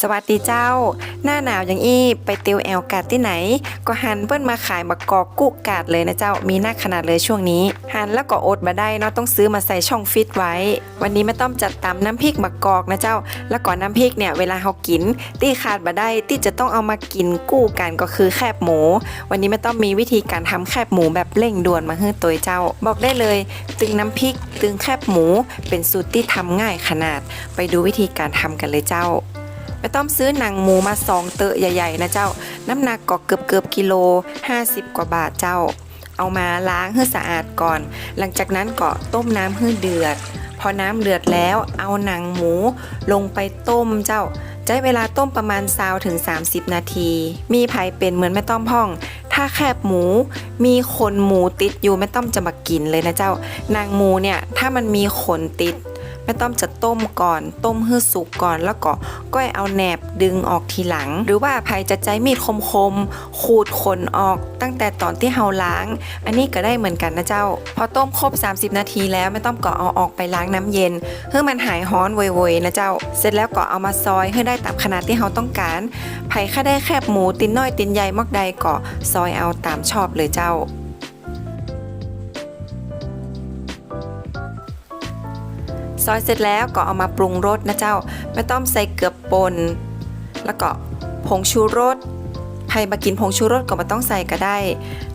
สวัสดีเจ้า หน้าหนาวอย่างอี้ไปติวแอลกาดที่ไหน ก็หันเปิ้นมาขายบักกอกกุกาดเลยนะเจ้ามีหน้าขนาดเลยช่วงนี้ หันแล้วก็อดมาได้เนาะต้องซื้อมาใส่ช่องฟิตไว้ วันนี้ไม่ต้องจัดตำน้ำพริกบักกอกนะเจ้า แล้วก่อนน้ำพริกเนี่ยเวลาเรากินตี้ขาดมาได้ตี้จะต้องเอามากินกู้กันก็คือแคบหมู วันนี้ไม่ต้องมีวิธีการทำแคบหมูแบบเร่งด่วนมาให้ตัวเจ้า บอกได้เลย ตึงน้ำพริกตึงแคบหมู เป็นสูตรที่ทำง่ายขนาด ไปดูวิธีการทำกันเลยเจ้า ไม่ต้องซื้อหนังหมูมาสองเตอะใหญ่ ๆ นะเจ้า น้ำหนักก็เกือบเกือบกิโล 50 กว่าบาทเจ้า เอามาล้างให้สะอาดก่อน หลังจากนั้นก็ต้มน้ำให้เดือด พอน้ำเดือดแล้วเอาหนังหมูลงไปต้มเจ้าใช้เวลาต้มประมาณ20ถึง 30 นาที มีไผเป็นเหมือนแม่ต้อมพ่อง ถ้าแคบหมู มีขนหมูติดอยู่แม่ต้อมจะมากินเลยนะเจ้า นางหมูเนี่ย ถ้ามันมีขนติด แม่ต้อมจะต้มก่อน ต้มให้สุกก่อนแล้วก็ก้อยเอาแหนบดึงออกทีหลัง หรือว่าใครจะใช้มีดคมๆขูดขนออกตั้งแต่ตอนที่เฮาล้าง อันนี้ก็ได้เหมือนกันนะเจ้า พอต้มครบ 30 นาทีแล้วไม่ต้องก็เอาออกไปล้างน้ำเย็นเพื่อมันหายฮ้อนโวยๆนะเจ้า เสร็จแล้วก็เอามาซอยให้ได้ตามขนาดที่เฮาต้องการไผ่ค่าได้แคบหมูตินน้อยตินใหญ่มากใดก็ซอยเอาตามชอบเลยเจ้า ซอยเสร็จแล้วก็เอามาปรุงรสนะเจ้า ไม่ต้องใส่เกลือป่นแล้วก็ผงชูรสใครมากินผงชูรสก็ไม่ต้องใส่ก็ได้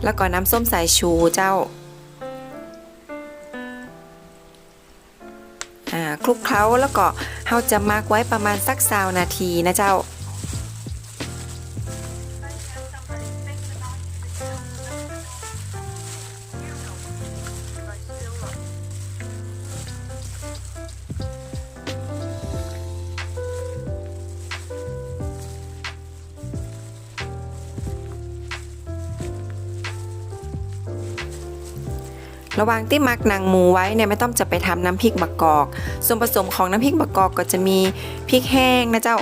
แล้วก็น้ำส้มสายชูเจ้าคลุกเคล้าแล้วก็เราจะมาร์กไว้ประมาณสักสาวนาทีนะเจ้า ระหว่างที่มักนังหมูไว้เนี่ยไม่ต้องจะไปทำน้ำพริกมะกอก ส่วนผสมของน้ำพริกมะกอกก็จะมีพริกแห้งนะเจ้า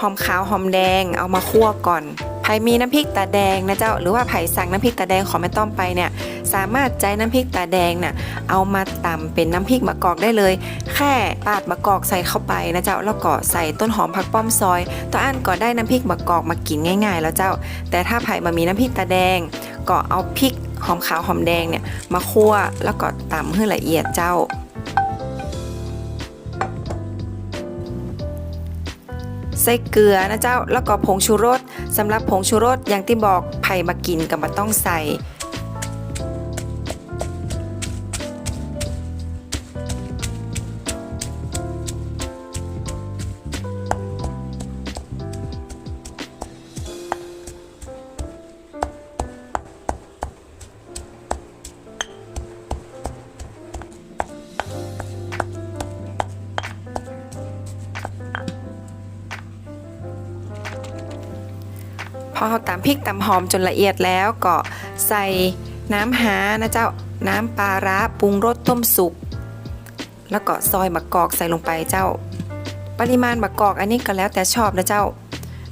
หอมขาวหอมแดงเอามาคั่วก่อนไผ่มีน้ำพริกตาแดงนะเจ้าหรือว่าไผ่สั่งน้ำพริกตาแดงของแม่ต้อมไปเนี่ยสามารถใจน้ำพริกตาแดงน่ะเอามาตำเป็นน้ำพริกมะกอกได้เลย แค่ปาดมะกอกใส่เข้าไปนะเจ้าแล้วก็ใส่ต้นหอมผักป้อมซอยต่ออันก็ได้น้ำพริกมะกอกมากินง่าย ๆ แล้วเจ้า แต่ถ้าไผ่มามีน้ำพริกตาแดงก็เอาพริก หอมขาวหอมแดงเนี่ยมาคั่วแล้วก็ตำให้ละเอียดเจ้า ใส่เกลือนะเจ้าแล้วก็ผงชูรสสำหรับผงชูรสอย่างที่บอกไผ่มากินก็มาต้องใส่ อเราตำพริกตำหอมจนละเอียดแล้วก็ใส่น้ำหานะเจ้าน้ำปลาร้าปรุงรสต้มสุก แล้วก็ซอยมะกอกใส่ลงไปเจ้า ปริมาณมะกอกอันนี้ก็แล้วแต่ชอบนะเจ้า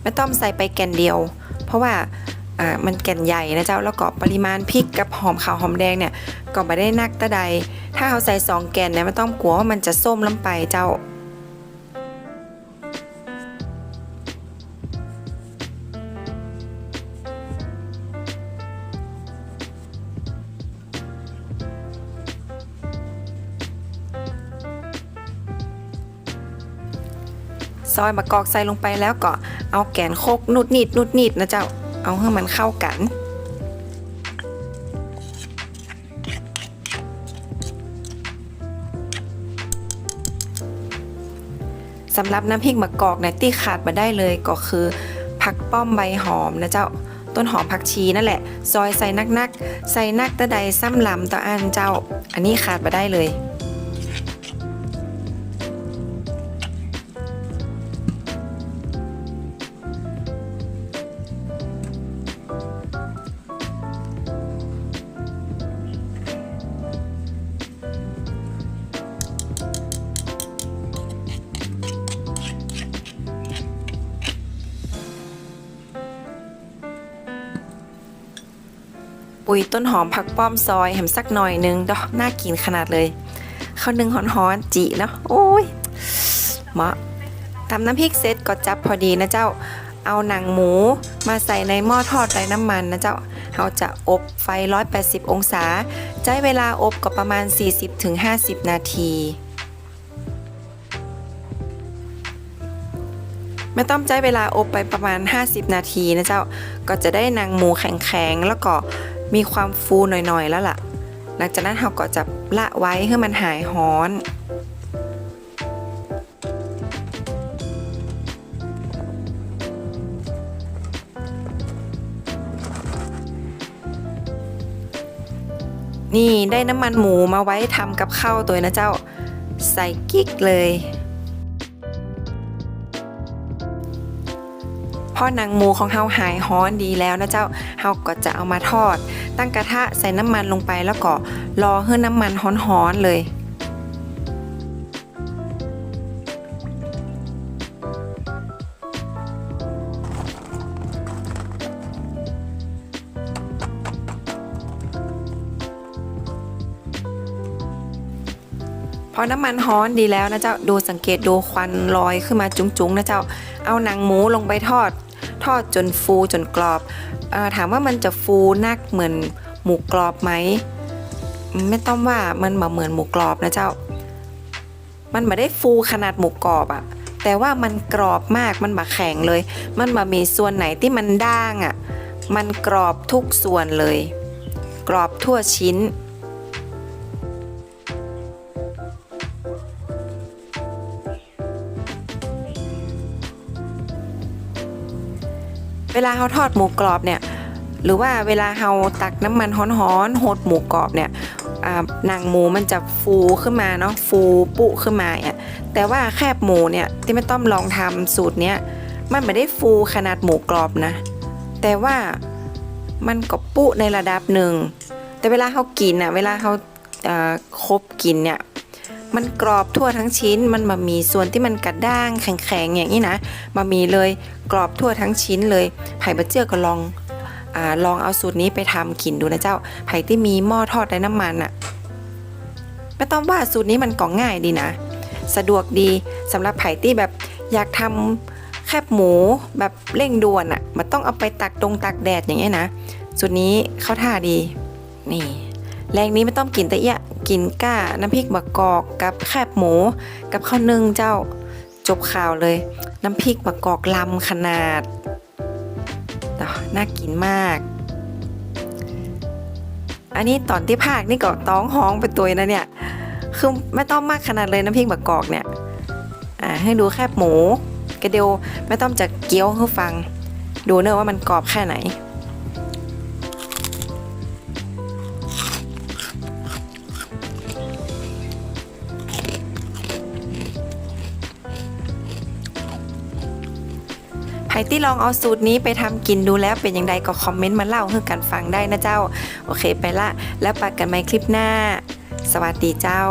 ไม่ต้องใส่ไปแก่นเดียว เพราะว่าอ่ามันแก่นใหญ่นะเจ้าแล้วก็ปริมาณพริกกับหอมขาวหอมแดงเนี่ยก็ไม่ได้นักตะใด ถ้าเราใส่สองแก่นเนี่ยไม่ต้องกลัวว่ามันจะส้มล้ำไปเจ้า ซอยมะกอกใส่ลงไปแล้วก็เอาแกนโคกนุดนิดนุดนิดนะเจ้าเอาให้มันเข้ากันสำหรับน้ำพริกมะกอกเนี่ยที่ขาดมาได้เลยก็คือผักป้อมใบหอมนะเจ้าต้นหอมผักชีนั่นแหละ ซอยใส่นักๆ ใส่นักตะใดซ้ำลำต่ออันเจ้า อันนี้ขาดมาได้เลย ปุ๋ยต้นหอมผักป้อมซอยแหมสักหน่อยนึงดอกน่ากินขนาดเลยข้าวนึ่งหอนๆจิเนาะโอ้ยเหมาะตำน้ำพริกเสร็จก็จับพอดีนะเจ้าเอาหนังหมูมาใส่ในหม้อทอดไร้น้ำมันนะเจ้าเราจะอบไฟ 180 องศา ใช้เวลาอบก็ประมาณ 40-50 นาที ไม่ต้องใช้เวลาอบไปประมาณ 50 นาทีนะเจ้า ก็จะได้หนังหมูแข็งๆ แล้วก็ มีความฟูหน่อยๆแล้วล่ะ หลังจากนั้นเราก็จะละไว้ให้มันหายฮ้อนนี่ได้น้ำมันหมูมาไว้ทำกับข้าวตัวนะเจ้า ใส่กิ๊กเลย พอนังหมูของเฮาหายฮ้อนดีแล้วนะเจ้าเฮาก็จะเอามาทอด ตั้งกระทะใส่น้ำมันลงไปแล้วก็รอให้น้ำมันฮ้อนๆเลยพอน้ำมันฮ้อนดีแล้วนะเจ้าดูสังเกตดูควันลอยขึ้นมาจุ้งๆนะเจ้า เอาหนังหมูลงไปทอด ทอดจนฟูจนกรอบออถามว่ามันจะฟูนักเหมือนหมูกรอบไหมไม่ต้องว่ามันมาเหมือนหมูกรอบนะเจ้า มันมาได้ฟูขนาดหมูกรอบอะแต่ว่ามันกรอบมากมันมาแข็งเลย มันมามีส่วนไหนที่มันด้างอะมันกรอบทุกส่วนเลย กรอบทั่วชิ้น ลาเราทอดหมูกรอบเนี่ยหรือว่าเวลาเราตักน้ำมันฮ้อนๆโหดหมูกรอบเนี่ยหนังหมูมันจะฟูขึ้นมาเนาะฟูปุขึ้นมาเนี่ยแต่ว่าแคบหมูเนี่ยที่ไม่ต้องลองทำสูตรเนี้ยมันไม่ได้ฟูขนาดหมูกรอบนะ แต่ว่ามันก็ปุในระดับหนึ่งแต่เวลาเขากินอะเวลาเขาคบกินเนี่ย มันกรอบทั่วทั้งชิ้น มันมามีส่วนที่มันกระด้างแข็งๆอย่างนี้นะมามีเลยกรอบทั่วทั้งชิ้นเลยไผ่บะเจือก็ลองอลองเอาสูตรนี้ไปทำกินดูนะเจ้าไผ่ที่มีหม้อทอดไร้น้ำมันอะไม่ต้องว่าสูตรนี้มันก็ง่ายดีนะ สะดวกดีสำหรับไผ่ที่แบบอยากทำแคบหมูแบบเร่งด่วนอะมันต้องเอาไปตักตรงตักแดดอย่างเงี้ยนะสูตรนี้เข้าท่าดีนี่แรงนี้ไม่ต้องกินต่เอีย กินก้า น้ำพริกบะกอก กับแคบหมู กับข้าวนึ่งเจ้า จบข่าวเลย น้ำพริกบะกอกลำขนาดต่อน่ากินมาก อันนี้ตอนที่ภาคนี่ก็ต้องห้องไปตัวนะเนี่ย คือไม่ต้องมากขนาดเลยน้ำพริกบะกอกเนี่ย อ่าให้ดูแคบหมูกระเดียวไม่ต้องจะเกี๊ยวให้ฟัง ดูเนอะว่ามันกรอบแค่ไหน ไผที่ลองเอาสูตรนี้ไปทำกินดูแล้วเป็นอย่างไรก็คอมเมนต์มาเล่าให้กันฟังได้นะเจ้า โอเคไปละ แล้วปักกันไหมคลิปหน้า สวัสดีเจ้า